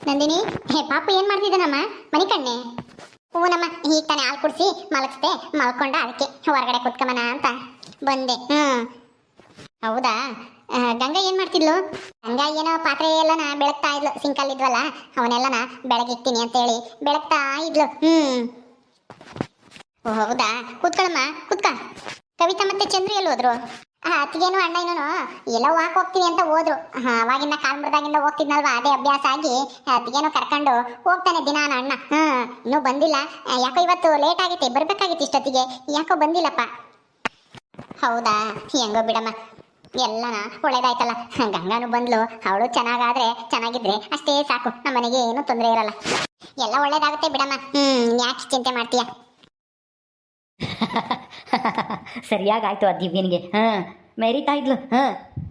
ನಂದಿನಿ, ಹೇ ಪಾಪ ಏನ್ ಮಾಡ್ತಿದ್ದಾನಮ್ಮ? ಮನಿ ಕಣ್ಣೆ. ಹೂನಮ್ಮ ಈಗ ತಾನೇ ಹಾಲು ಕುಡಿಸಿ ಮಲಗಿಸ್ದೆ, ಮಲ್ಕೊಂಡ ಅದಕ್ಕೆ ಹೊರಗಡೆ ಕುತ್ಕಮನ ಅಂತ. ಬಂದೆ. ಹ್ಮ್ ಹೌದಾ? ಗಂಗಾ ಏನ್ ಮಾಡ್ತಿದ್ಲು? ಗಂಗಾ ಏನೋ ಪಾತ್ರೆ ಎಲ್ಲನ ಬೆಳಗ್ತಾ ಇದ್ಲು ಸಿಂಕಲ್ ಇದ್ವಲ್ಲ, ಅವನ್ನೆಲ್ಲನ ಬೆಳಗಿಕ್ತೀನಿ ಅಂತ ಹೇಳಿ ಬೆಳಗ್ತಾ ಇದ್ಲು. ಹ್ಮ್ ಓ, ಹೌದಾ? ಕೂತ್ಕೊಳಮ್ಮ, ಕೂತ್ಕ. ಕವಿತಾ ಮತ್ತೆ ಚಂದ್ರ ಎಲ್ಲಿ ಹೋದ್ರು? ಅತ್ತಿಗೇನು ಇನ್ನೂ ಎಲ್ಲ ವಾಕ್ ಹೋಗ್ತೀನಿ ಅಂತ ಹೋದ್ರು. ಅವಾಗಿಂದ ಕಾಲ್ ಮುರಿದಾಗಿಂದ ಹೋಗ್ತಿದ್ನಲ್ವಾ, ಅದೇ ಅಭ್ಯಾಸ ಆಗಿ. ಅತ್ತಿಗೇನು ಕರ್ಕೊಂಡು ಹೋಗ್ತಾನೆ ದಿನ ಅಣ್ಣ. ಹ್ಮ್, ಇನ್ನೂ ಬಂದಿಲ್ಲ. ಯಾಕೋ ಇವತ್ತು ಲೇಟ್ ಆಗೈತೆ ಬರ್ಬೇಕಾಗಿತ್ತು ಇಷ್ಟೊತ್ತಿಗೆ. ಯಾಕೋ ಬಂದಿಲ್ಲಪ್ಪ. ಹೌದಾ? ಹೆಂಗೋ ಬಿಡಮ್ಮ. ಎಲ್ಲನ ಒಳ್ಳೇದಾಯ್ತಲ್ಲ. ಗಂಗಾನು ಬಂದ್ಲು. ಅವಳು ಚೆನ್ನಾಗಾದ್ರೆ ಚೆನ್ನಾಗಿದ್ರೆ ಅಷ್ಟೇ ಸಾಕು. ನಮ್ಮ ಮನೆಗೆ ಏನು ತೊಂದರೆ ಇರಲ್ಲ. ಎಲ್ಲ ಒಳ್ಳೇದಾಗುತ್ತೆ ಬಿಡಮ್ಮ. ಹ್ಮ್, ಯಾಕೆ ಚಿಂತೆ ಮಾಡ್ತೀಯ? ಸರಿಯಾಗಾಯ್ತು ಆ ದಿವ್ಯನಿಗೆ. ಹಾಂ ಮೆರಿತಾ ಇದ್ಲು. ಹಾಂ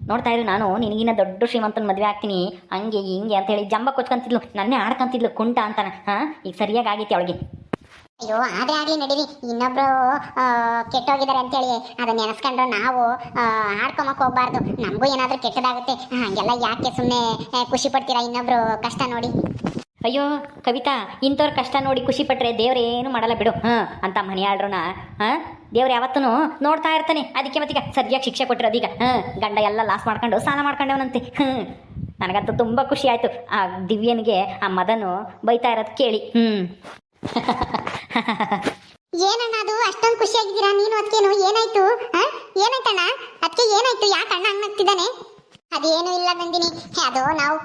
ನೋಡ್ತಾ ಇದ್ರು ನಾನು ನಿನಗಿನ್ನ ದೊಡ್ಡ ಶ್ರೀಮಂತನ ಮದುವೆ ಆಗ್ತೀನಿ. ಹಂಗೆ ಹಿಂಗೆ ಅಂತ ಹೇಳಿ ಜಂಬ ಕೊಚ್ಕೊಂತಿದ್ಲು. ನನ್ನೇ ಆಡ್ಕೊಂತಿದ್ಲು ಕುಂಟ ಅಂತಾನೆ ಹಾಂ ಈಗ ಸರಿಯಾಗಿ ಆಗೈತಿ ಅವಳಿಗೆ. ಅಯ್ಯೋ ಆದ್ರೆ ಆಗ್ಲಿ ನಡೀರಿ. ಇನ್ನೊಬ್ರು ಕೆಟ್ಟೋಗಿದ್ದಾರೆ ಅಂತೇಳಿ ಅದನ್ನ ನೆನೆಸ್ಕೊಂಡ್ರೆ ನಾವು ಆ, ಆಡ್ಕೊಂಬಕ್ ಹೋಗ್ಬಾರ್ದು. ನಮಗೂ ಏನಾದ್ರೂ ಕೆಟ್ಟದಾಗುತ್ತೆ. ಹಂಗೆಲ್ಲ ಯಾಕೆ ಸುಮ್ಮನೆ ಖುಷಿ ಪಡ್ತೀರಾ ಇನ್ನೊಬ್ರು ಕಷ್ಟ ನೋಡಿ. ಅಯ್ಯೋ ಕವಿತಾ ಇಂಥವ್ರ ಕಷ್ಟ ನೋಡಿ ಖುಷಿ ಪಟ್ರೆ ದೇವ್ರು ಏನು ಮಾಡಲ್ಲ ಬಿಡು. ಹಾಂ. ಅಂತ ಮನೆಯಾಳ್ರನ ಹಾಂ? ದೇವ್ರು ಯಾವತ್ತೂ ನೋಡ್ತಾ ಇರ್ತಾನೆ. ಅದಕ್ಕೆ ಮತ್ತೀಗ ಸರಿಯಾಗಿ ಶಿಕ್ಷೆ ಕೊಟ್ಟಿರೋದೀಗ. ಹಾಂ. ಗಂಡ ಎಲ್ಲ ಲಾಸ್ ಮಾಡ್ಕೊಂಡು ಸಾಲ ಮಾಡ್ಕೊಂಡವನಂತೆ. ಹ್ಞೂ ನನಗಂತೂ ತುಂಬ ಖುಷಿ ಆಯಿತು. ಆ ದಿವ್ಯನಿಗೆ ಆ ಮದನು ಬೈತಾ ಇರೋದು ಕೇಳಿ. ಹ್ಞೂ ಏನಣ್ಣ ಅದು? ಅಷ್ಟೊಂದು ಖುಷಿಯಾಗಿದ್ದೀರಾ? ನೀನು ಅದಕ್ಕೇನು ಏನಾಯ್ತು? ಆ? ಏನಾಯ್ತಣ್ಣ? ಅದಕ್ಕೆ ಏನಾಯ್ತು? ಯಾಕೆ ಅಣ್ಣ ಹಂಗಾಗ್ತಿದ್ದಾನೆ ಅದೇನು ಇಲ್ಲ ನಂದಿನಿ. ಅದೋ ನಾವು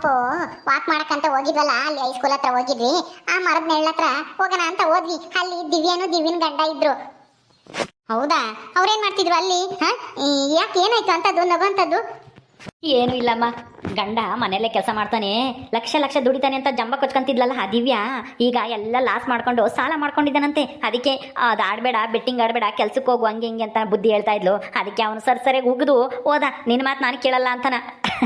ವಾಕ್ ಮಾಡಕ್ಕಂತ ಹೋಗಿದ್ವಲ್ಲ, ಅಲ್ಲಿ ಹೈಸ್ಕೂಲ್ ಹತ್ರ ಹೋಗಿದ್ವಿ. ಆ ಮರದ ನೆರಳ ಹತ್ರ ಹೋಗೋಣ ಅಂತ ಹೋದ್ವಿ. ಅಲ್ಲಿ ದಿವ್ಯನು ದಿವ್ಯನ್ ಗಂಡ ಇದ್ರು. ಹೌದಾ? ಅವ್ರೇನ್ ಮಾಡ್ತಿದ್ರು ಅಲ್ಲಿ? ಯಾಕೆ ಏನಾಯ್ತು ಅಂತದ್ದು, ನಗುವಂತದ್ದು? ಏನು ಇಲ್ಲಮ್ಮ. ಗಂಡ ಮನೆಯಲ್ಲೇ ಕೆಲಸ ಮಾಡ್ತಾನೆ. ಲಕ್ಷ ಲಕ್ಷ ದುಡಿತಾನೆ ಅಂತ ಜಂಬ ಕೊಚ್ಕೊಂತಿದ್ಲಲ್ಲ ಆ ಈಗ ಎಲ್ಲ ಲಾಸ್ ಮಾಡ್ಕೊಂಡು ಸಾಲ ಮಾಡ್ಕೊಂಡಿದ್ದಾನಂತೆ. ಅದಕ್ಕೆ, ಅದು ಆಡಬೇಡ, ಬೆಟ್ಟಿಂಗ್ ಆಡ್ಬೇಡ ಕೆಲ್ಸಕ್ಕೆ ಹೋಗು, ಹಂಗೆ ಹಿಂಗೆ ಅಂತ ಬುದ್ಧಿ ಹೇಳ್ತಾ ಇದ್ಲು. ಅದಕ್ಕೆ ಅವನು ಸರ್ ಸರಿಯಾಗಿ ಉಗಿದು, ಹೋದ ನಿನ್ನ ಮಾತು ನಾನು ಕೇಳಲ್ಲ ಅಂತಾನ.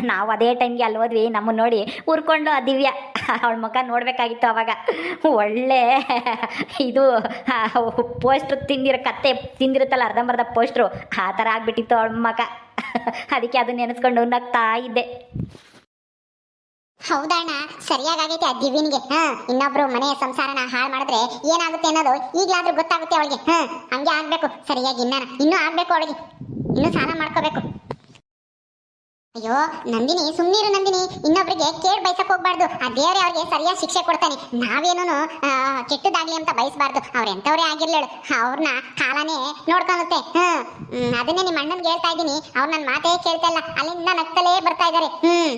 ನಾವು ಅದೇ ಟೈಮ್ಗೆ ಅಲ್ಲಿ ಹೋದ್ವಿ ನಮ್ಮನ್ನು ನೋಡಿ ಉರ್ಕೊಂಡು ಆ ದಿವ್ಯಾ. ಅವಳ ಮುಖ ನೋಡಬೇಕಾಗಿತ್ತು ಅವಾಗ. ಒಳ್ಳೆ, ಇದು ಪೋಸ್ಟ್ರು ತಿಂದಿರೋ, ಕತ್ತೆ ತಿಂದಿರುತ್ತಲ್ಲ ಅರ್ಧಂಬರ್ಧ ಪೋಸ್ಟ್ರು. ಆ ಥರ ಆಗ್ಬಿಟ್ಟಿತ್ತು ಅವಳ ಮುಖ. ಅದಕ್ಕೆ ಅದು ನೆನೆಸ್ಕೊಂಡು ನಗ್ತಾ ಇದ್ದೆ. ಹೌದಣ್ಣ ಸರಿಯಾಗೈತೆ ಆ ದಿವ್ಯನಿಗೆ. ಹಾ, ಇನ್ನೊಬ್ರು ಮನೆಯ ಸಂಸಾರನ ಹಾಳು ಮಾಡಿದ್ರೆ ಏನಾಗುತ್ತೆ ಅನ್ನೋದು ಈಗಲಾದ್ರೂ ಗೊತ್ತಾಗುತ್ತೆ ಅವಳಿಗೆ. ಹಾ, ಹಂಗೆ ಆಗ್ಬೇಕು. ಸರಿಯಾಗಿ ಇನ್ನ ಇನ್ನೂ ಆಗ್ಬೇಕು ಅವಳಿಗೆ. ಇನ್ನೂ ಸ್ನಾನ ಮಾಡ್ಕೋಬೇಕು. ಅಯ್ಯೋ ನಂದಿನಿ ಸುಮ್ಮನಿರು ನಂದಿನಿ. ಇನ್ನೊಬ್ರಿಗೆ ಕೇಳ್ ಬಯಸಕ್ ಹೋಗ್ಬಾರ್ದು. ಆ ದೇವರೇ ಅವ್ರಿಗೆ ಸರಿಯಾಗಿ ಶಿಕ್ಷೆ ಕೊಡ್ತಾನೆ. ನಾವೇನು ಕೆಟ್ಟದಾಗ್ಲಿ ಅಂತ ಬಯಸಬಾರ್ದು ಅವ್ರು ಎಂಥವ್ರೇ ಆಗಿರ್ಲೇಳು ಅವ್ರನ್ನ ಕಾಲನೇ ನೋಡ್ಕೊಳುತ್ತೆ. ಹ್ಮ್, ಅದನ್ನೇ ನಿಮ್ಮ ಅಣ್ಣನ್ ಹೇಳ್ತಾ ಇದ್ದೀನಿ. ಅವ್ರು ನನ್ನ ಮಾತೇ ಕೇಳ್ತಾ ಇಲ್ಲ. ಅಲ್ಲಿಂದ ನಗ್ತಲೇ ಬರ್ತಾ ಇದಾರೆ. ಹ್ಮ್.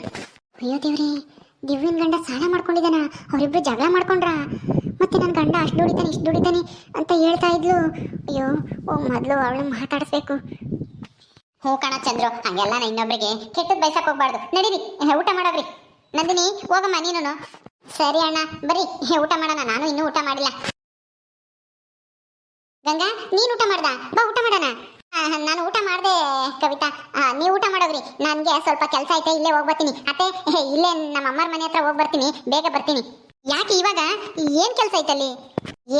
ಅಯ್ಯೋ ದೇವ್ರಿ ದಿವ್ಯನ್ ಗಂಡ ಸಾಲ ಮಾಡ್ಕೊಂಡಿದ್ದಾನ. ಅವರಿಬ್ರು ಜಗಳ ಮಾಡ್ಕೊಂಡ್ರ? ಮತ್ತೆ ನನ್ನ ಗಂಡ ಅಷ್ಟು ದುಡಿತಾನೆ ಇಷ್ಟು ದುಡಿತಾನೆ ಅಂತ ಹೇಳ್ತಾ ಇದ್ಲು. ಅಯ್ಯೋ ಓ ಮೊದ್ಲು ಅವಳು ಮಾತಾಡಿಸ್ಬೇಕು. ಹ್ಞೂ ಕಣ ಚಂದ್ರು, ಹಂಗೆಲ್ಲ ನಾ ಇನ್ನೊಬ್ರಿಗೆ ಕೆಟ್ಟದ್ ಬಯಸಕ್ ಹೋಗ್ಬಾರ್ದು. ನಡೀರಿ ಊಟ ಮಾಡೋಗ್ರಿ. ನಂದಿನಿ, ಹೋಗಮ್ಮ ನೀನು ಸರಿ ಅಣ್ಣ, ಬರ್ರಿ. ಊಟ ಮಾಡೋಣ, ನಾನು ಇನ್ನೂ ಊಟ ಮಾಡಿಲ್ಲ. ಗಂಗಾ, ನೀನು ಊಟ ಮಾಡ್ದ? ಬಾ, ಊಟ ಮಾಡೋಣ. ನಾನು ಊಟ ಮಾಡ್ದೆ, ಕವಿತಾ. ನೀವು ಊಟ ಮಾಡೋದ್ರಿ ನನಗೆ ಸ್ವಲ್ಪ ಕೆಲಸ ಐತೆ, ಇಲ್ಲೇ ಹೋಗ್ಬರ್ತೀನಿ ಅತ್ತೆ ಇಲ್ಲೇ ನಮ್ಮ ಅಮ್ಮರ ಮನೆ ಹತ್ರ ಹೋಗ್ಬರ್ತೀನಿ ಬೇಗ ಬರ್ತೀನಿ. ಯಾಕೆ ಇವಾಗ? ಏನು ಕೆಲಸ ಐತಲ್ಲಿ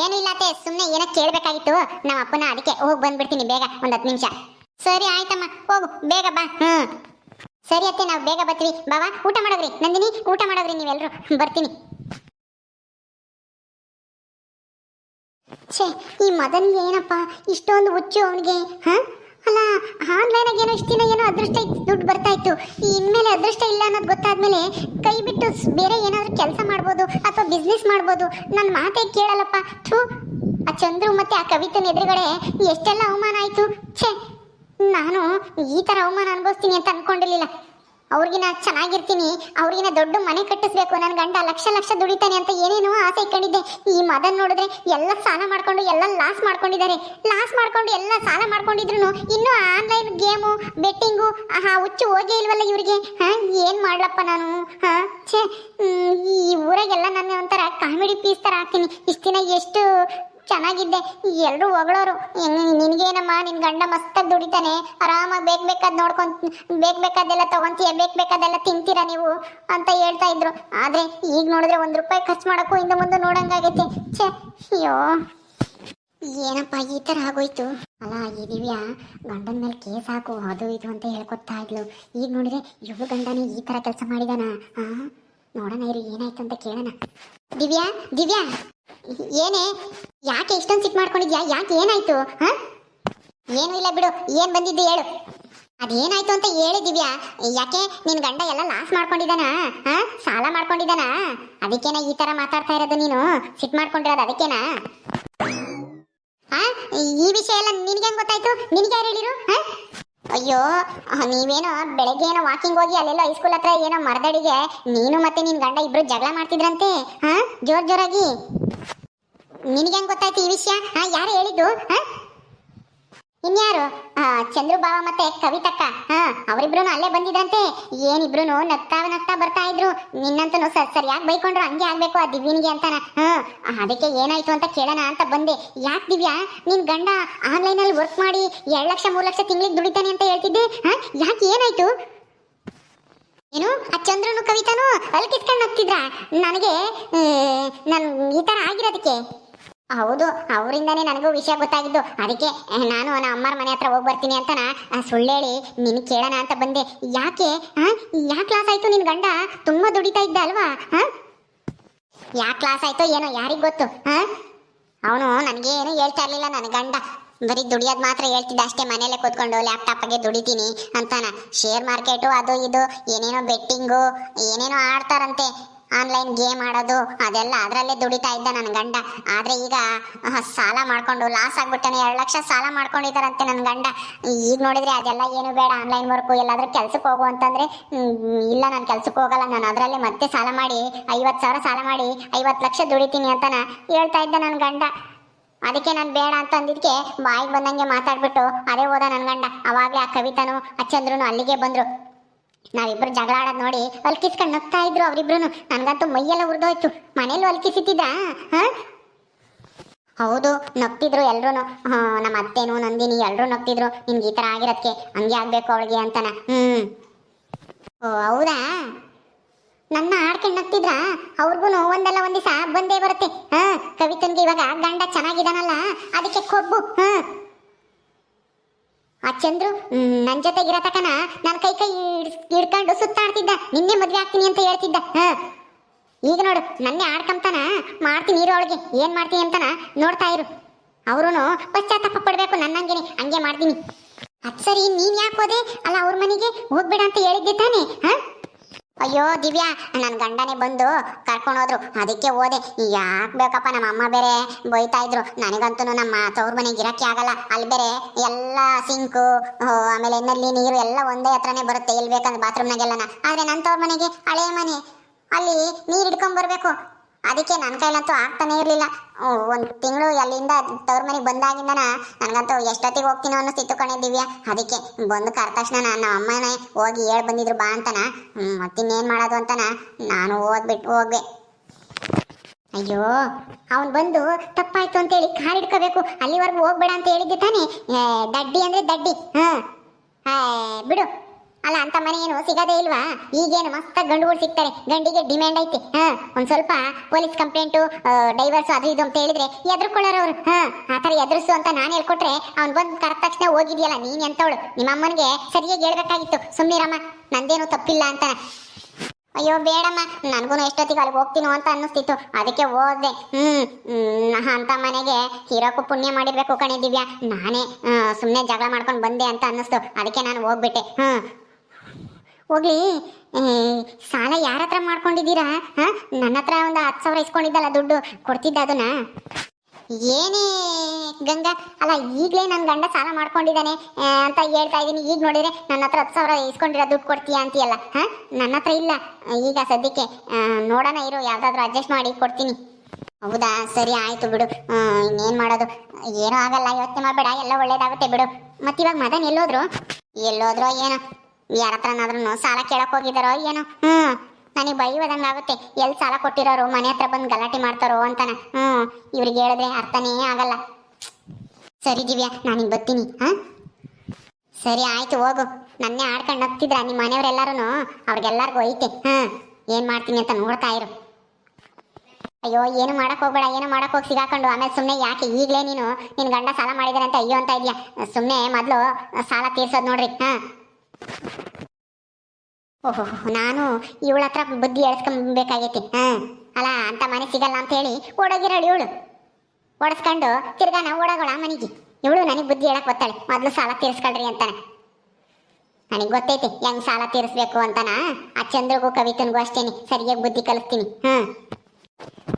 ಏನಿಲ್ಲ ಅತ್ತೆ ಸುಮ್ಮನೆ ಏನಕ್ಕೆ ಕೇಳಬೇಕಾಗಿತ್ತು. ನಮ್ಮ ಅಪ್ಪನ ಅದಕ್ಕೆ ಹೋಗಿ ಬಂದ್ಬಿಡ್ತೀನಿ ಬೇಗ, ಒಂದು ಹತ್ತು ನಿಮಿಷ. ಸರಿ ಆಯ್ತಮ್ಮ, ಹೋಗು, ಬೇಗ ಬಾ. ಹ್ಮ್. ಸರಿ ಅತ್ತೆ, ನಾವು ಬೇಗ ಬರ್ತೀವಿ. ಬಾವಾ, ಊಟ ಮಾಡೋದ್ರಿ ನಂದಿನಿ, ಊಟ ಮಾಡೋದ್ರಿ ನೀವೆಲ್ಲರೂ ಬರ್ತೀನಿ. ಛೇ, ಈ ಮದನ್ಗೆ ಏನಪ್ಪ? ಇಷ್ಟೊಂದು ಹುಚ್ಚು ಅವನಿಗೆ, ಹಾ? ಅಲ್ಲ ಆನ್ಲೈನಾಗ ಏನೋ ಇಷ್ಟು ದಿನ ಏನೋ ಅದೃಷ್ಟ ದುಡ್ಡು ಬರ್ತಾ ಇತ್ತು. ಇನ್ಮೇಲೆ ಅದೃಷ್ಟ ಇಲ್ಲ ಅನ್ನೋದು ಗೊತ್ತಾದ್ಮೇಲೆ ಕೈ ಬಿಟ್ಟು ಬೇರೆ ಏನಾದರೂ ಕೆಲಸ ಮಾಡ್ಬೋದು ಅಥವಾ ಬಿಸ್ನೆಸ್ ಮಾಡ್ಬೋದು. ನನ್ನ ಮಾತೇ ಕೇಳಲ್ಲಪ್ಪ. ಥೂ, ಆ ಚಂದ್ರು ಮತ್ತೆ ಆ ಕವಿತನ ಎದುರುಗಡೆ ಎಷ್ಟೆಲ್ಲ ಅವಮಾನ ಆಯ್ತು. ಛೇ ನಾನು ಈ ಥರ ಅವಮಾನ ಅನುಭವಿಸ್ತೀನಿ ಅಂತ ಅನ್ಕೊಂಡಿರ್ಲಿಲ್ಲ. ಅವ್ರಿಗಿನ ಚೆನ್ನಾಗಿರ್ತೀನಿ ಅವ್ರಿಗಿನ ದೊಡ್ಡ ಮನೆ ಕಟ್ಟಿಸ್ಬೇಕು ನನ್ನ ಗಂಡ ಲಕ್ಷ ಲಕ್ಷ ದುಡಿತಾನೆ ಅಂತ ಏನೇನೋ ಆಸೆ ಇಟ್ಕೊಂಡಿದ್ದೆ. ಈ ಮದನ್ ನೋಡಿದ್ರೆ ಎಲ್ಲ ಸಾಲ ಮಾಡ್ಕೊಂಡು, ಎಲ್ಲ ಲಾಸ್ ಮಾಡ್ಕೊಂಡಿದ್ದಾರೆ. ಲಾಸ್ ಮಾಡ್ಕೊಂಡು ಎಲ್ಲ ಸಾಲ ಮಾಡ್ಕೊಂಡಿದ್ರು ಇನ್ನು ಆನ್ಲೈನ್ ಗೇಮು ಬೆಟ್ಟಿಂಗು ಹಾ ಹುಚ್ಚು ಹೋಗೇ ಇಲ್ವಲ್ಲ ಇವ್ರಿಗೆ. ಹಾ, ಏನ್ ಮಾಡ್ಲಪ್ಪ ನಾನು? ಹಾ, ಛೇ ಈ ಊರಾಗೆಲ್ಲ ನನ್ನ ಒಂಥರ ಕಾಮಿಡಿ ಪೀಸ್ ತರ ಹಾಕ್ತೀನಿ ಇಷ್ಟ ದಿನ ಎಷ್ಟು ಚೆನ್ನಾಗಿದ್ದೆ. ಎಲ್ಲರೂ ಹೊಗಳೋರು. ನಿನಗೇನಮ್ಮ, ನಿನ್ ಗಂಡ ಮಸ್ತಾಗಿ ದುಡಿತಾನೆ. ಆರಾಮಾಗಿ ಬೇಕ್ ಬೇಕಾದ್ ನೋಡ್ಕೊಂತ ಬೇಕು ಬೇಕಾದೆಲ್ಲ ತಗೊಂತೀಯ, ಬೇಕು ಬೇಕಾದೆಲ್ಲ ತಿಂತೀರಾ ನೀವು? ಅಂತ ಹೇಳ್ತಾ ಇದ್ರು. ಆದ್ರೆ ಈಗ ನೋಡಿದ್ರೆ ಒಂದ್ ರೂಪಾಯಿ ಖರ್ಚು ಮಾಡೋಕ್ಕೂ ಹಿಂದೆ ಮುಂದೆ ನೋಡೋಂಗಾಗೈತೆ. ಛೇ, ಅಯ್ಯೋ. ಏನಪ್ಪ ಈ ತರ ಆಗೋಯ್ತು? ಅಲ್ಲ, ಈ ದಿವ್ಯಾ, ಗಂಡನ ಮೇಲೆ ಕೇಸ್ ಹಾಕು, ಅದು ಇದು ಅಂತ ಹೇಳ್ಕೊತಾ ಇದ್ಲು. ಈಗ ನೋಡಿದ್ರೆ ಇವ್ಳು ಗಂಡನೇ ಈ ತರ ಕೆಲಸ ಮಾಡಿದಾನ? ಆ? ನೋಡೋಣ ಇರು, ಏನಾಯ್ತು ಅಂತ ಕೇಳೋಣ. ದಿವ್ಯಾ ದಿವ್ಯಾ. ಏನೇ? ಯಾಕೆ ಇಷ್ಟೊಂದು ಸಿಟ್ ಮಾಡ್ಕೊಂಡಿದ್ಯಾ? ಯಾಕೆ ಏನಾಯ್ತು? ಹಾ? ಏನೂ ಇಲ್ಲ ಬಿಡು, ಏನ್ ಬಂದಿದ್ದು ಹೇಳು. ಅದೇನಾಯ್ತು ಅಂತ ಹೇಳಿದಿವ್ಯಾ? ಯಾಕೆ ನಿನ್ ಗಂಡ ಎಲ್ಲ ಲಾಸ್ ಮಾಡ್ಕೊಂಡಿದ್ದಾನ? ಹಾ? ಸಾಲ ಮಾಡ್ಕೊಂಡಿದ್ದಾನ? ಅದಕ್ಕೇನ ಈ ತರ ಮಾತಾಡ್ತಾ ಇರೋದು ನೀನು? ಸಿಟ್ ಮಾಡ್ಕೊಂಡಿರೋದು ಅದಕ್ಕೇನಾ? ಆ ಈ ವಿಷಯ ಎಲ್ಲ ನಿನಗೆ ಗೊತ್ತಾಯ್ತು? ನಿನಗೆ ಯಾರು ಹೇಳಿರು? ಹಾ? ಅಯ್ಯೋ ನೀವೇನೋ ಬೆಳಗ್ಗೆ ಏನೋ ವಾಕಿಂಗ್ ಹೋಗಿ ಅಲ್ಲೆಲ್ಲೋ ಹೈಸ್ಕೂಲ್ ಹತ್ರ ಏನೋ ಮರದಡಿಗೆ, ನೀನು ಮತ್ತೆ ನಿನ್ ಗಂಡ ಇಬ್ರು ಜಗಳ ಮಾಡ್ತಿದ್ರಂತೆ ಹಾ ಜೋರ್ ಜೋರಾಗಿ. ನಿನಗೆ ಹೆಂಗ್ ಗೊತ್ತಾಯ್ತು ಈ ವಿಷಯ? ಹಾ ಯಾರು ಹೇಳಿದ್ದು? ಹಾ ಇನ್ಯಾರು? ಆ, ಚಂದ್ರು ಬಾವ ಮತ್ತೆ ಕವಿತಕ್ಕ. ಹಾ ಅವರಿಬ್ರು ಅಲ್ಲೇ ಬಂದಿದ್ರಂತೆ. ಏನಿಬ್ರು ನಗ್ತಾ ನಗ್ತಾ ಬರ್ತಾ ಇದ್ರು. ನಿನ್ನಂತನು ಸರ್ ಸರಿಯಾಗಿ ಬೈಕೊಂಡ್ರು ಹಂಗೆ ಆಗ್ಬೇಕು ಆ ದಿವ್ಯನಿಗೆ ಅಂತಾನ. ಅದಕ್ಕೆ ಏನಾಯ್ತು ಅಂತ ಕೇಳೋಣ ಅಂತ ಬಂದೆ. ಯಾಕೆ ದಿವ್ಯಾ? ನಿನ್ ಗಂಡ ಆನ್ಲೈನ್ ಅಲ್ಲಿ ವರ್ಕ್ ಮಾಡಿ ಎರಡ್ ಲಕ್ಷ ಮೂರ್ ಲಕ್ಷ ತಿಂಗಳಿಗೆ ದುಡಿತಾನೆ ಅಂತ ಹೇಳ್ತಿದ್ದೆ. ಯಾಕೆ ಏನಾಯ್ತು? ಏನು? ಆ ಚಂದ್ರನು ಕವಿತಾನು ಅಲ್ಲಿ ಕಿತ್ಕೊಂಡು ಹೋಗ್ತಿದ್ರ ನನಗೆ ನನ್ ಈ ತರ ಆಗಿರೋದಕ್ಕೆ. ಹೌದು, ಅವರಿಂದನೇ ನನಗೂ ವಿಷಯ ಗೊತ್ತಾಗಿದ್ದು. ಅದಕ್ಕೆ ನಾನು ನನ್ನ ಅಮ್ಮರ ಮನೆ ಹತ್ರ ಹೋಗಿ ಬರ್ತೀನಿ ಅಂತ ಸುಳ್ಳೇಳಿ ನಿನಗೆ ಕೇಳೋಣ ಅಂತ ಬಂದೆ. ಯಾಕೆ ಯಾವ ಕ್ಲಾಸ್ ಆಯಿತು ನಿನ್ನ ಗಂಡ? ತುಂಬಾ ದುಡಿತಾ ಇದ್ದ ಅಲ್ವಾ ಯಾವ ಕ್ಲಾಸ್ ಆಯಿತು ಏನೋ ಯಾರಿಗೆ ಗೊತ್ತು ಅವನು ನನಗೇನು ಹೇಳ್ತಾ ಇರಲಿಲ್ಲ ನನ್ನ ಗಂಡ. ಬರೀ ದುಡಿಯೋದು ಮಾತ್ರ ಹೇಳ್ತಿದ್ದ ಅಷ್ಟೇ ಮನೇಲೆ ಕೂತ್ಕೊಂಡು ಲ್ಯಾಪ್ಟಾಪ್ಗೆ ದುಡಿತೀನಿ ಅಂತಾನ. ಶೇರ್ ಮಾರ್ಕೆಟು ಅದು ಇದು, ಏನೇನೋ ಬೆಟ್ಟಿಂಗು ಏನೇನೋ ಆಡ್ತಾರಂತೆ. ಆನ್ಲೈನ್ ಗೇಮ್ ಆಡೋದು, ಅದೆಲ್ಲ ಅದರಲ್ಲೇ ದುಡಿತಾ ಇದ್ದ ನನ್ನ ಗಂಡ. ಆದ್ರೆ ಈಗ ಸಾಲ ಮಾಡ್ಕೊಂಡು ಲಾಸ್ ಆಗ್ಬಿಟ್ಟಾನೆ, ಎರಡು ಲಕ್ಷ ಸಾಲ ಮಾಡ್ಕೊಂಡಿದ್ದಾರಂತೆ ನನ್ನ ಗಂಡ. ಈಗ ನೋಡಿದ್ರೆ ಅದೆಲ್ಲ ಏನು ಬೇಡ ಆನ್ಲೈನ್ ವರ್ಕು ಎಲ್ಲಾದ್ರೂ ಕೆಲ್ಸಕ್ಕೆ ಹೋಗು ಅಂತಂದ್ರೆ ಇಲ್ಲ, ನಾನು ಕೆಲಸಕ್ಕೆ ಹೋಗಲ್ಲ, ನಾನು ಅದರಲ್ಲೇ ಮತ್ತೆ ಸಾಲ ಮಾಡಿ, ಐವತ್ತು ಸಾವಿರ ಸಾಲ ಮಾಡಿ, ಐವತ್ತು ಲಕ್ಷ ದುಡಿತೀನಿ ಅಂತನ ಹೇಳ್ತಾ ಇದ್ದ ನನ್ನ ಗಂಡ. ಅದಕ್ಕೆ ನಾನು ಬೇಡ ಅಂತ ಅಂದಿದ್ದಕ್ಕೆ ಬಾಯಿಗೆ ಬಂದಂಗೆ ಮಾತಾಡ್ಬಿಟ್ಟು ಅದೇ ಹೋದ ನನ್ನ ಗಂಡ. ಅವಾಗಲೇ ಆ ಕವಿತಾನು, ಆ ಚಂದ್ರನು ಅಲ್ಲಿಗೆ ಬಂದ್ರು. ನಾವಿಬ್ರು ಜಗಳ ಆಡೋದ್ ನೋಡಿ ಅಲ್ಕಿಸ್ಕೊಂಡು ನಗ್ತಾ ಇದ್ರು ಅವರಿಬ್ರು ನನ್ಗಂತೂ ಮೈಯೆಲ್ಲ ಉರಿದೋಯ್ತು. ಮನೇಲಿ ಅಲ್ಕಿಸಿದ್ದ ಹಾ? ಹೌದು, ನಗ್ತಿದ್ರು ಎಲ್ರು ನಮ್ಮ ಅತ್ತೆನು ನಂದಿನಿ ಎಲ್ಲರೂ ನಗ್ತಿದ್ರು. ನಿನ್ಗೆ ಈ ತರ ಆಗಿರೋದಕ್ಕೆ ಹಂಗೆ ಆಗಬೇಕು ಅವಳಿಗೆ ಅಂತಾನ. ಹ್ಮ್. ಓ, ಹೌದಾ? ನನ್ನ ಆಡ್ಕೊಂಡು ನಗ್ತಿದ್ರ? ಅವ್ರಿಗೂ ಒಂದಲ್ಲ ಒಂದ್ ದಿವಸ ಬಂದೇ ಬರುತ್ತೆ. ಹಾಂ, ಕವಿತನ್ಗೆ ಇವಾಗ ಗಂಡ ಚೆನ್ನಾಗಿದಾನಲ್ಲ, ಅದಕ್ಕೆ ಕೊಬ್ಬು. ಹಾ. ಆ ಚಂದ್ರು ಹ್ಮ್, ನನ್ ಜೊತೆಗಿರೋ ತಕನ ನನ್ ಕೈ ಕೈ ಹಿಡ್ಕೊಂಡು ಸುತ್ತಾಡ್ತಿದ್ದ. ನಿನ್ನೆ ಮದ್ವೆ ಆಗ್ತೀನಿ ಅಂತ ಹೇಳ್ತಿದ್ದ. ಹ. ಈಗ ನೋಡು ನನ್ನೇ ಆಡ್ಕಂತಾನ ಮಾಡ್ತೀನಿ ಇರೋ ಅವಳಿಗೆ. ಏನ್ ಮಾಡ್ತೀನಿ ಅಂತಾನ ನೋಡ್ತಾ ಇರು. ಅವರು ಪಶ್ಚಾತ್ತಾಪ ಪಡ್ಬೇಕು ನನ್ನಂಗೆನೆ ಹಂಗೆ ಮಾಡ್ತೀನಿ. ಅದ್ ಸರಿ ನೀನ್ ಯಾಕೆ ಹೋದೆ? ಅಲ್ಲ ಅವ್ರ ಮನೆಗೆ ಹೋಗ್ಬೇಡ ಅಂತ ಹೇಳಿದ್ದೆ ತಾನೆ ಹಾ? ಅಯ್ಯೋ, ದಿವ್ಯಾ ನನ್ನ ಗಂಡನೇ ಬಂದು ಕರ್ಕೊಂಡು ಹೋದ್ರು. ಅದಕ್ಕೆ ಓದೆ ಯಾಕೆ ಬೇಕಪ್ಪ ನಮ್ಮ ಅಮ್ಮ ಬೇರೆ ಬೈತಾ ಇದ್ರು. ನನಗಂತೂ ನಮ್ಮ ತವ್ರ ಮನೆಗೆ ಇರಕ್ಕೆ ಆಗಲ್ಲ. ಅಲ್ಲಿ ಬೇರೆ ಎಲ್ಲ ಸಿಂಕು ಆಮೇಲೆ ನಲ್ಲಿ ನೀರು ಎಲ್ಲ ಒಂದೇ ಹತ್ರನೇ ಬರುತ್ತೆ. ಎಲ್ಲಿ ಬೇಕಂದ್ರೆ ಬಾತ್ರೂಮ್ನಾಗೆಲ್ಲನ ಆದ್ರೆ ನನ್ನ ತವ್ರ ಮನೆಗೆ ಹಳೆ ಮನೆ. ಅಲ್ಲಿ ನೀರು ಹಿಡ್ಕೊಂಡ್ ಬರ್ಬೇಕು. ಅದಕ್ಕೆ ನನ್ನ ಕೈಲಂತೂ ಆಗ್ತಾನೆ ಇರಲಿಲ್ಲ. ಒಂದು ತಿಂಗಳು ಅಲ್ಲಿಂದ ತವ್ರ ಮನೆಗೆ ಬಂದಾಗಿಂದನ ನನಗಂತೂ ಎಷ್ಟೊತ್ತಿಗೆ ಹೋಗ್ತೀನೋ ಅನ್ನಿಸ್ತಿತ್ತು ಕಣೆ ದಿವ್ಯಾ ಅದಕ್ಕೆ ಬಂದು ಕರೆದ ತಕ್ಷಣ ನನ್ನ ಅಮ್ಮನೇ ಹೋಗಿ ಹೇಳಿ ಬಂದಿದ್ರು ಬಾ ಅಂತನ. ಮತ್ತಿನ್ನೇನು ಮಾಡೋದು ಅಂತನ ನಾನು ಓದ್ಬಿಟ್ಟು ಹೋಗ್ದೆ. ಅಯ್ಯೋ, ಅವನು ಬಂದು ತಪ್ಪಾಯ್ತು ಅಂತೇಳಿ ಕಾರ್ ಹಿಡ್ಕೋಬೇಕು ಅಲ್ಲಿವರೆಗೂ ಹೋಗ್ಬೇಡ ಅಂತ ಹೇಳಿದ್ದೆ ತಾನೇ. ದಡ್ಡಿ ಅಂದ್ರೆ ದಡ್ಡಿ. ಹಾ ಬಿಡು. ಅಲ್ಲ ಅಂತ ಮನೆ ಏನು ಸಿಗದೇ ಇಲ್ವಾ? ಈಗೇನು ಮಸ್ತ್ ಗಂಡುಗಳು ಸಿಗ್ತಾರೆ. ಗಂಡಿಗೆ ಡಿಮ್ಯಾಂಡ್ ಐತೆ. ಹಾ ಒಂದ್ ಸ್ವಲ್ಪ ಪೊಲೀಸ್ ಕಂಪ್ಲೇಂಟು ಡೈವರ್ಸ್ ಅದು ಇದು ಅಂತ ಹೇಳಿದ್ರೆ ಎದ್ರುಕೊಳ್ಳೋರು ಅವ್ರು. ಹಾ ಆ ಥರ ಎದುರಿಸು ಅಂತ ನಾನು ಹೇಳ್ಕೊಟ್ರೆ ಅವ್ನ್ ಬಂದು ಕರೆದ ತಕ್ಷಣ ಹೋಗಿದ್ಯಲ್ಲ ನೀನ್ ಎಂತವಳು? ನಿಮ್ಮ ಅಮ್ಮನಿಗೆ ಸರಿಯಾಗಿ ಹೇಳ್ಬೇಕಾಗಿತ್ತು. ಸುಮ್ಮನಿರಮ್ಮ ನಂದೇನು ತಪ್ಪಿಲ್ಲ ಅಂತ. ಅಯ್ಯೋ ಬೇಡಮ್ಮ ನನಗೂ ಎಷ್ಟೊತ್ತಿಗೆ ಅಲ್ಲಿ ಹೋಗ್ತೀನೋ ಅಂತ ಅನ್ನಿಸ್ತಿತ್ತು. ಅದಕ್ಕೆ ಹೋದೆ. ಹ್ಮ್, ಅಂತ ಮನೆಗೆ ಹೀರೋಕು ಪುಣ್ಯ ಮಾಡಿರ್ಬೇಕು ಕಣೆ ದಿವ್ಯಾ. ನಾನೇ ಸುಮ್ಮನೆ ಜಗಳ ಮಾಡ್ಕೊಂಡು ಬಂದೆ ಅಂತ ಅನ್ನಿಸ್ತು. ಅದಕ್ಕೆ ನಾನು ಹೋಗ್ಬಿಟ್ಟೆ. ಹ್ಮ್. ಹೋಗ್ಲಿ. ಸಾಲ ಯಾರ ಹತ್ರ ಮಾಡ್ಕೊಂಡಿದ್ದೀರಾ? ನನ್ನ ಹತ್ರ ಒಂದು ಹತ್ತು ಸಾವಿರ ಇಸ್ಕೊಂಡಿದ್ದಲ್ಲ ದುಡ್ಡು, ಕೊಡ್ತಿದ್ದ ಅದನ್ನ? ಏನೇ ಗಂಗಾ, ಅಲ್ಲ ಈಗಲೇ ನನ್ನ ಗಂಡ ಸಾಲ ಮಾಡ್ಕೊಂಡಿದ್ದಾನೆ ಅಂತ ಹೇಳ್ತಾ ಇದ್ದೀನಿ. ಈಗ ನೋಡಿದ್ರೆ ನನ್ನ ಹತ್ರ ಹತ್ತು ಸಾವಿರ ಇಸ್ಕೊಂಡಿರೋ ದುಡ್ಡು ಕೊಡ್ತೀಯಾ ಅಂತೀಯಲ್ಲ? ಹಾಂ? ನನ್ನ ಹತ್ರ ಇಲ್ಲ. ಈಗ ಸದ್ಯಕ್ಕೆ ನೋಡೋಣ ಇರೋ, ಯಾವುದಾದ್ರೂ ಅಡ್ಜಸ್ಟ್ ಮಾಡಿ ಕೊಡ್ತೀನಿ. ಹೌದಾ? ಸರಿ, ಆಯ್ತು ಬಿಡು. ಇನ್ನೇನ್ ಮಾಡೋದು? ಏನೂ ಆಗಲ್ಲ. ಯೋಚನೆ ಮಾಡಬೇಡ. ಎಲ್ಲ ಒಳ್ಳೇದಾಗುತ್ತೆ ಬಿಡು. ಮತ್ತಿವಾಗ ಮದನ್ ಎಲ್ಲೋದ್ರು? ಎಲ್ಲೋದ್ರೋ ಏನೋ? ಯಾರ ಸಾಲ ಕೇಳಕ್ ಹೋಗಿದಾರೋ ಏನೋ? ಹ್ಮ್ ನನಗೆ ಬೈಯೋದಂಗ ಆಗುತ್ತೆ. ಎಲ್ಲಿ ಸಾಲ ಕೊಟ್ಟಿರೋರು, ಮನೆ ಹತ್ರ ಬಂದು ಗಲಾಟೆ ಮಾಡ್ತಾರೋ ಅಂತಾನ. ಹ್ಮ್ ಇವ್ರಿಗೆ ಹೇಳಿದ್ರೆ ಅರ್ಥನೇ ಆಗಲ್ಲ. ಸರಿ ದಿವ್ಯಾ, ನಾನು ಬರ್ತೀನಿ, ಹ? ಸರಿ, ಆಯ್ತು, ಹೋಗು. ನನ್ನೇ ಆಡ್ಕೊಂಡು ನಗ್ತಿದ್ರ ನಿಮ್ಮ ಮನೆಯವರೆಲ್ಲರೂ ಅವ್ರಿಗೆಲ್ಲಾರ್ಗು ಐತೆ ಹಾ ಏನ್ ಮಾಡ್ತೀನಿ ಅಂತ ನೋಡ್ತಾ ಇರು. ಅಯ್ಯೋ, ಏನು ಮಾಡಕ್ ಹೋಗ್ಬೇಡ, ಏನು ಮಾಡಕ್ ಹೋಗಿ ಸಿಗಾಕೊಂಡು. ಆಮೇಲೆ ಸುಮ್ಮನೆ ಯಾಕೆ ಈಗಲೇ ನೀನು ನಿನ್ ಗಂಡ ಸಾಲ ಮಾಡಿದಾರೆ ಅಂತ ಅಯ್ಯೋ ಅಂತ ಇದೆಯಾ? ಸುಮ್ಮನೆ ಮೊದ್ಲು ಸಾಲ ತೀರ್ಸೋದು ನೋಡ್ರಿ ಹಾ ಓಹೋ, ನಾನು ಇವಳ ಹತ್ರ ಬುದ್ಧಿ ಎಳ್ಸ್ಕೊಂಬೇಕಾಗೈತಿ. ಹಾ, ಅಲ್ಲ, ಅಂತ ಮನೆ ಸಿಗಲ್ಲ ಅಂತ ಹೇಳಿ ಓಡೋಗಿರಳು ಇವಳು. ಓಡಿಸ್ಕೊಂಡು ತಿರ್ಗಾ ನಾವು ಓಡೋಗೋಳ ಮನೆಗೆ? ಇವಳು ನನಗೆ ಬುದ್ಧಿ ಹೇಳಕ್ ಗೊತ್ತಾಳೆ ಮೊದಲು ಸಾಲ ತೀರಿಸ್ಕೊಳ್ರಿ ಅಂತಾನೆ. ನನಗೆ ಗೊತ್ತೈತಿ, ಹೆಂಗ್ ಸಾಲ ತೀರಿಸ್ಬೇಕು ಅಂತನಾ? ಆ ಚಂದ್ರಗೂ ಕವಿತನಿಗೂ ಅಷ್ಟೇನೆ. ಸರಿಯಾಗಿ ಬುದ್ಧಿ ಕಲಿಸ್ತೀನಿ. ಹಾ.